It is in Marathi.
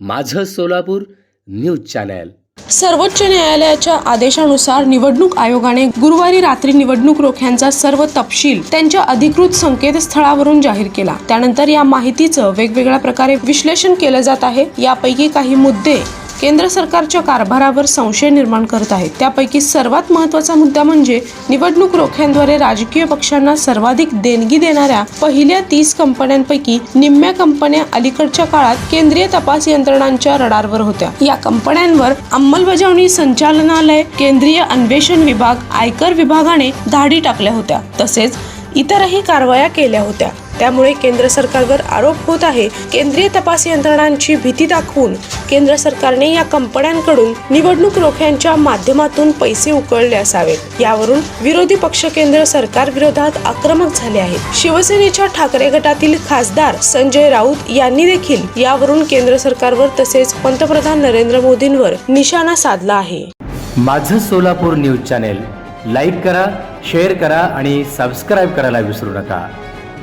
माझं सोलापूर न्यूज चॅनल. सर्वोच्च न्यायालयाच्या आदेशानुसार निवडणूक आयोगाने गुरुवारी रात्री निवडणूक रोख्यांचा सर्व तपशील त्यांच्या अधिकृत संकेतस्थळावरून जाहीर केला. त्यानंतर या माहितीचं वेगवेगळ्या प्रकारे विश्लेषण केलं जात आहे. यापैकी काही मुद्दे केंद्र सरकारच्या कारभारावर संशय निर्माण करत आहेत. त्यापैकी सर्वात महत्त्वाचा मुद्दा म्हणजे निवडणूक रोख्यांद्वारे राजकीय पक्षांना सर्वाधिक देणगी देणाऱ्या पहिल्या तीस कंपन्यांपैकी निम्म्या कंपन्या अलीकडच्या काळात केंद्रीय तपास यंत्रणांच्या रडारवर होत्या. या कंपन्यांवर अंमलबजावणी संचालनालय केंद्रीय अन्वेषण विभाग आयकर विभागाने धाडी टाकल्या होत्या. तसेच इतरही कारवाया केल्या होत्या. त्यामुळे केंद्र सरकारवर आरोप होत आहे. केंद्रीय तपास यंत्रणांची भीती दाखवून केंद्र सरकारने या कंपन्यांकडून निवडणूक रोख्यांच्या माध्यमातून पैसे उकळले असावेत. यावरून विरोधी पक्ष केंद्र सरकार विरोधात आक्रमक झाले आहेत. शिवसेनेच्या ठाकरे गटातील खासदार संजय राऊत यांनी देखील यावरून केंद्र सरकारवर तसेच पंतप्रधान नरेंद्र मोदींवर निशाणा साधला आहे. माझं सोलापूर न्यूज चॅनेल लाईक करा शेअर करा आणि सबस्क्राईब करायला विसरू नका.